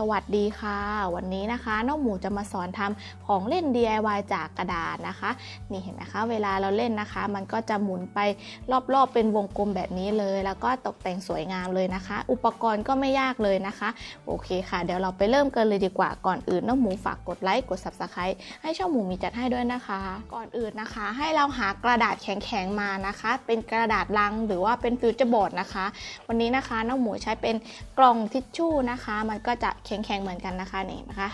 สวัสดีค่ะ วันนี้นะคะน้องหมูจะมาสอนทำของเล่น DIY จากกระดาษนะคะ นี่เห็นไหมคะ เวลาเราเล่นนะคะ มันก็จะหมุนไปรอบๆเป็นวงกลมแบบนี้เลย แล้วก็ตกแต่งสวยงามเลยนะคะ อุปกรณ์ก็ไม่ยากเลยนะคะ โอเคค่ะ เดี๋ยวเราไปเริ่มกันเลยดีกว่าก่อนอื่นน้องหมูฝากกดไลค์กด Subscribe ให้ช่องหมูมีจัดให้ด้วยนะคะ ก่อนอื่นนะคะ ให้เราหากระดาษแข็งๆมานะคะ เป็นกระดาษลังหรือว่าเป็นฟิวเจอร์บอร์ดนะคะ วันนี้นะคะน้องหมูใช้เป็นกล่องทิชชู่นะคะ มันก็จะแข็งๆเหมือนกันนะคะนี่นะคะ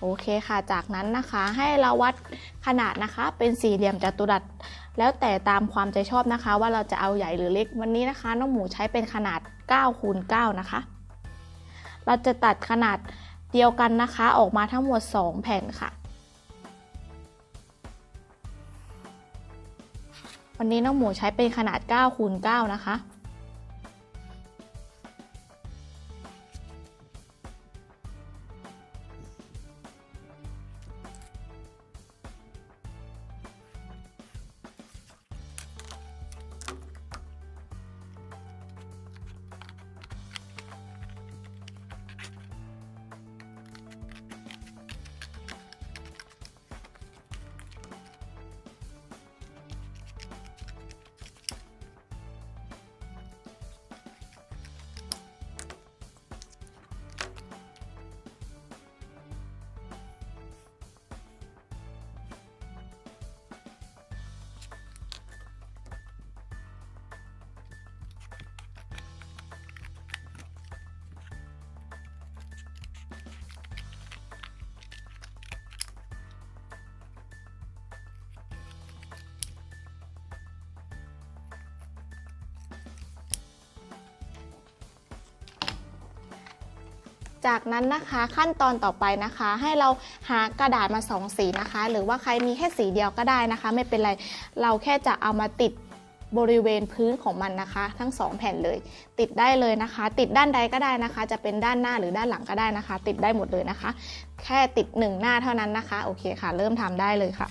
โอเคค่ะจากนั้นนะคะให้เราวัดขนาดนะคะเป็นสี่เหลี่ยมจัตุรัส แล้วแต่ตามความใจชอบนะคะ ว่าเราจะเอาใหญ่หรือเล็กวันนี้นะคะ น้องหมูใช้เป็นขนาด9คูณ9นะคะ เราจะตัดขนาดเดียวกันนะคะ ออกมาทั้งหมด 2 แผ่นค่ะ วันนี้น้องหมูใช้เป็นขนาด9คูณ9นะคะ จากนั้นนะคะขั้นตอนต่อไปนะคะ ให้เราหากระดาษมาสองสีนะคะ หรือว่าใครมีแค่สีเดียวก็ได้นะคะ ไม่เป็นไรเราแค่จะเอามาติดบริเวณพื้นของมันนะคะ ทั้งสองแผ่นเลย ติดได้เลยนะคะ ติดด้านใดก็ได้นะคะ จะเป็นด้านหน้าหรือด้านหลังก็ได้นะคะ ติดได้หมดเลยนะคะ แค่ติดหนึ่งหน้าเท่านั้นนะคะโอเคค่ะ เริ่มทำได้เลยค่ะ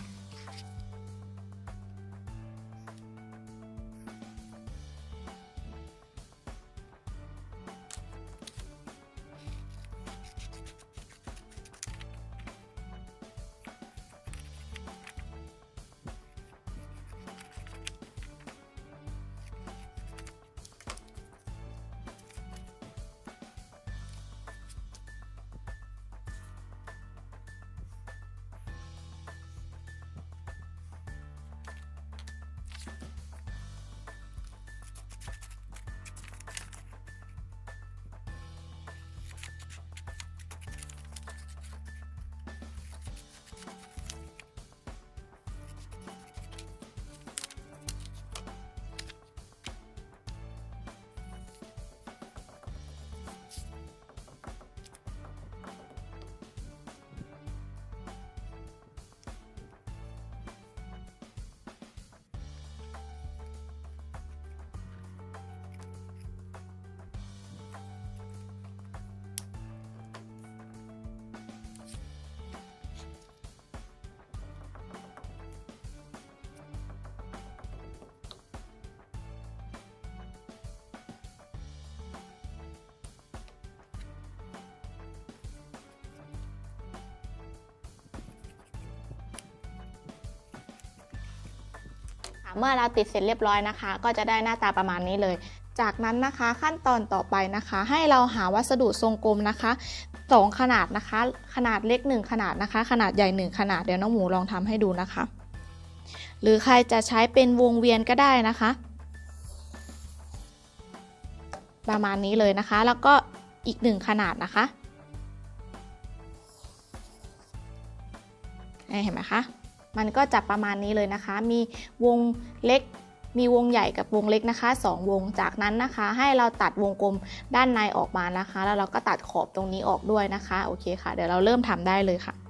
เมื่อเราติดเสร็จเรียบร้อยนะคะ ก็จะได้หน้าตาประมาณนี้เลย จากนั้นนะคะขั้นตอนต่อไปนะคะ ให้เราหาวัสดุทรงกลมนะคะสองขนาดนะคะ ขนาดเล็ก 1 ขนาดนะคะ ขนาดใหญ่ 1 ขนาดเดี๋ยวน้องหมูลองทำให้ดูนะคะ หรือใครจะใช้เป็นวงเวียนก็ได้นะคะ ประมาณนี้เลยนะคะ แล้วก็อีกหนึ่งขนาดนะคะเห็นไหมคะ มันก็จะประมาณนี้เลยนะคะ มีวงเล็ก มีวงใหญ่กับวงเล็กนะคะ 2 วง จากนั้นนะคะ ให้เราตัดวงกลมด้านในออกมานะคะ แล้วเราก็ตัดขอบตรงนี้ออกด้วยนะคะ โอเคค่ะ เดี๋ยวเราเริ่มทำได้เลยค่ะ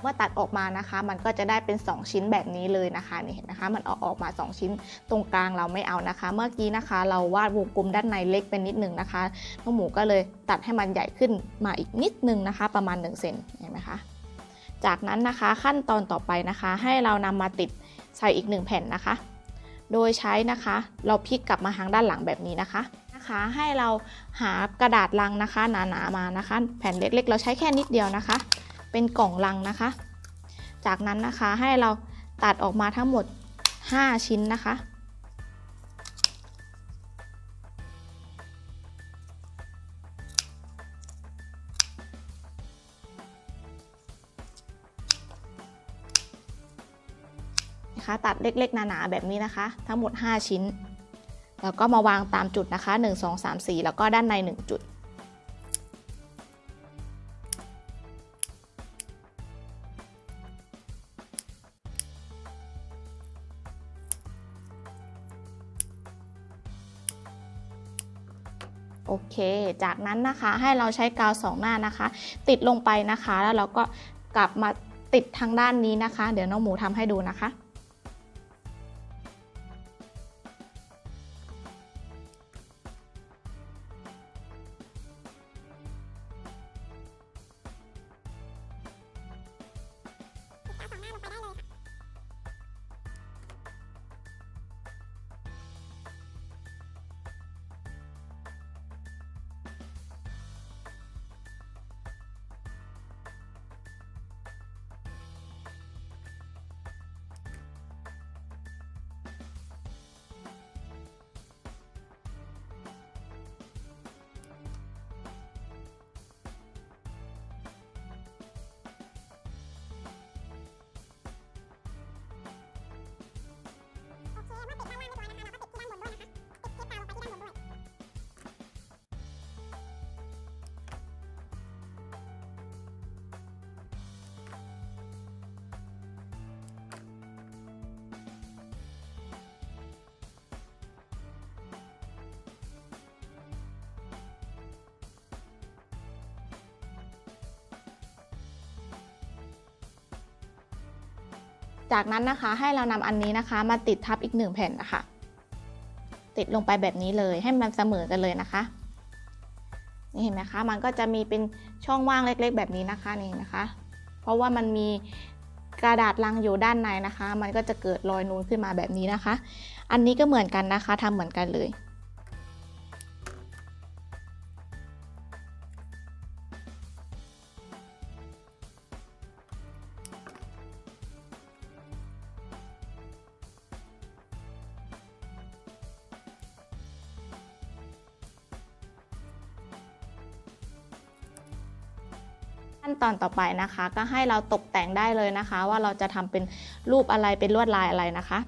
เมื่อตัดออกมานะคะ มันก็จะได้เป็น 2 ชิ้นแบบนี้เลยนะคะนี่เห็นนะคะ มันเอาออกมา 2 ชิ้นตรงกลางเราไม่เอานะคะ เมื่อกี้นะคะ เราวาดวงกลมด้านในเล็กเป็นนิดหนึ่งนะคะน้องหมูก็เลยตัดให้มันใหญ่ขึ้นมาอีกนิดนึงนะคะ ประมาณ1เซนเห็นไหมคะจากนั้นนะคะขั้นตอนต่อไปนะคะ ให้เรานำมาติดใส่อีก1แผ่นนะคะ โดยใช้นะคะ เราพลิกกลับมาทางด้านหลังแบบนี้นะคะนะคะให้เราหากระดาษลังนะคะหนาๆมานะคะ แผ่นเล็กๆ เราใช้แค่นิดเดียวนะคะ เป็นกล่องลังนะคะ จากนั้นนะคะให้เราตัดออกมาทั้งหมด 5 ชิ้นนะคะนะคะ ตัดเล็กๆหนาๆแบบนี้นะคะ ทั้งหมด 5 ชิ้น แล้วก็มาวางตามจุดนะคะ 1 2 3 4 แล้วก็ด้านใน 1 จุด เคจากนั้นนะคะให้เราใช้กาวสองหน้านะคะ ติดลงไปนะคะ แล้วเราก็กลับมาติดทางด้านนี้นะคะ เดี๋ยวน้องหมูทำให้ดูนะคะ จากนั้นนะคะให้เรานำอันนี้นะคะมาติดทับอีกหนึ่งแผ่นนะคะ ติดลงไปแบบนี้เลยให้มันเสมอกันเลยนะคะ นี่เห็นไหมคะ มันก็จะมีเป็นช่องว่างเล็กๆ แบบนี้นะคะนี่นะคะ เพราะว่ามันมีกระดาษลังอยู่ด้านในนะคะ มันก็จะเกิดรอยนูนขึ้นมาแบบนี้นะคะ อันนี้ก็เหมือนกันนะคะทำเหมือนกันเลย ขั้นตอนต่อไปนะคะ ก็ให้เราตกแต่งได้เลยนะคะ ว่าเราจะทำเป็นรูปอะไรเป็นลวดลายอะไรนะคะ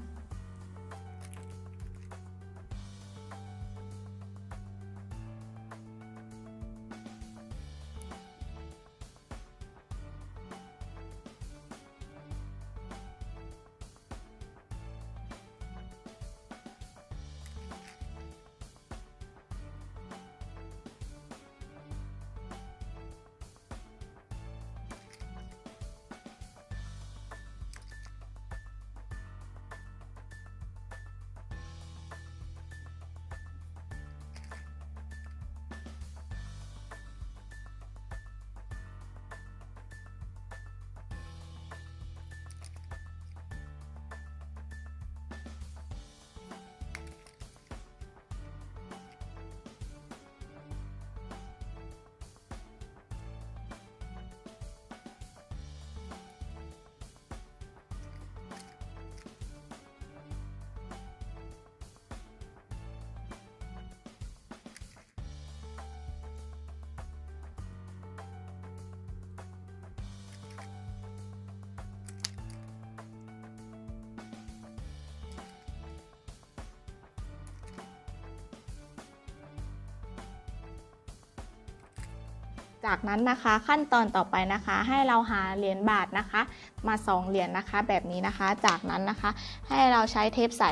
จากนั้นนะคะขั้นตอนต่อไปนะคะ ให้เราหาเหรียญบาทนะคะ มา2เหรียญนะคะ แบบนี้นะคะ จากนั้นนะคะ ให้เราใช้เทปใส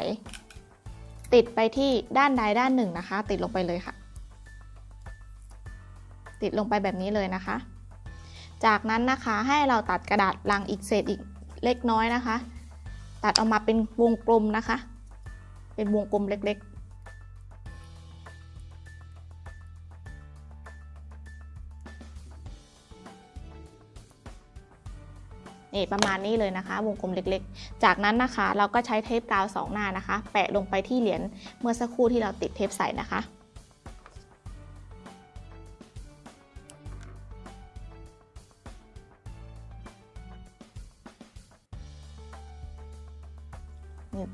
ติดไปที่ด้านใดด้านหนึ่งนะคะ ติดลงไปเลยค่ะ ติดลงไปแบบนี้เลยนะคะ จากนั้นนะคะให้เราตัดกระดาษลังอีกเศษอีกเล็กน้อยนะคะ ตัดออกมาเป็นวงกลมนะคะ เป็นวงกลมเล็กๆ นี่ประมาณนี้เลยนะคะ วงกลมเล็กๆ จากนั้นนะคะ เราก็ใช้เทปกาวสองหน้านะคะ แปะลงไปที่เหรียญเมื่อสักครู่ที่เราติดเทปใส่นะคะ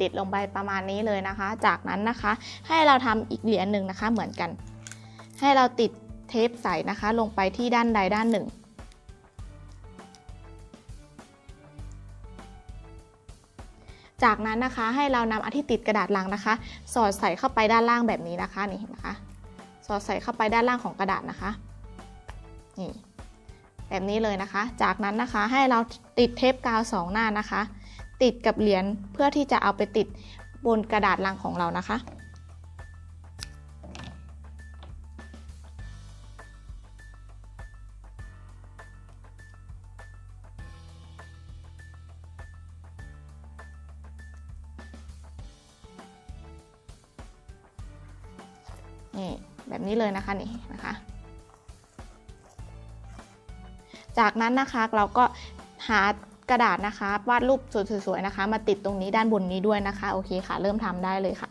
ติดลงไปประมาณนี้เลยนะคะ จากนั้นนะคะ ให้เราทำอีกเหรียญหนึ่งนะคะเหมือนกัน ให้เราติดเทปใสนะคะ ลงไปที่ด้านใดด้านหนึ่ง จากนั้นนะคะให้เรานำอันที่ติดกระดาษลังนะคะ สอดใส่เข้าไปด้านล่างแบบนี้นะคะนี่เห็นไหมคะสอดใส่เข้าไปด้านล่างของกระดาษนะคะนี่แบบนี้เลยนะคะ จากนั้นนะคะให้เราติดเทปกาวสองหน้านะคะ ติดกับเหรียญเพื่อที่จะเอาไปติดบนกระดาษลังของเรานะคะ นี่แบบนี้เลยนะคะนี่นะคะ จากนั้นนะคะเราก็หากระดาษนะคะวาดรูปสวยๆนะคะ มาติดตรงนี้ด้านบนนี้ด้วยนะคะ โอเคค่ะ เริ่มทำได้เลยค่ะ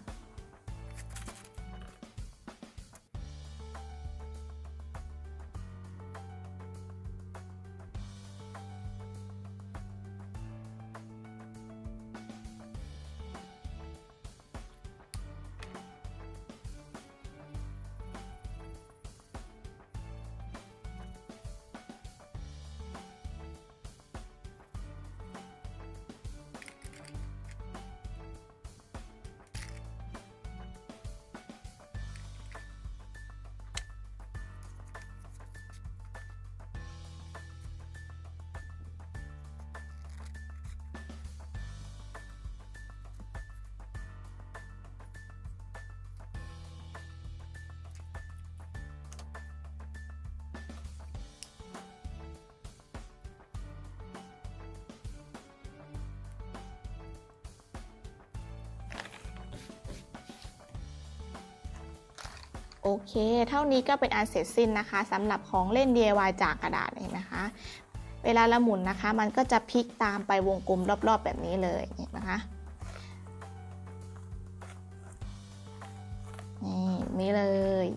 โอเค เท่านี้ก็เป็นอันเสร็จสิ้นนะคะสำหรับของเล่น DIY จากกระดาษเห็นไหมคะ เวลาเราหมุนนะคะ มันก็จะพลิกตามไปวงกลมรอบๆ แบบนี้เลยเห็นไหมคะนี่นี่เลย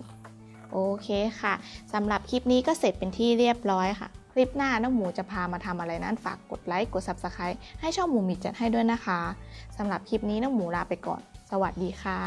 โอเคค่ะสำหรับคลิปนี้ก็เสร็จเป็นที่เรียบร้อยค่ะ คลิปหน้าน้องหมูจะพามาทำอะไรนั้นฝากกดไลค์กด Subscribe ให้ช่องหมูมีจัดให้ด้วยนะคะสำหรับคลิปนี้น้องหมูลาไปก่อน สวัสดีค่ะ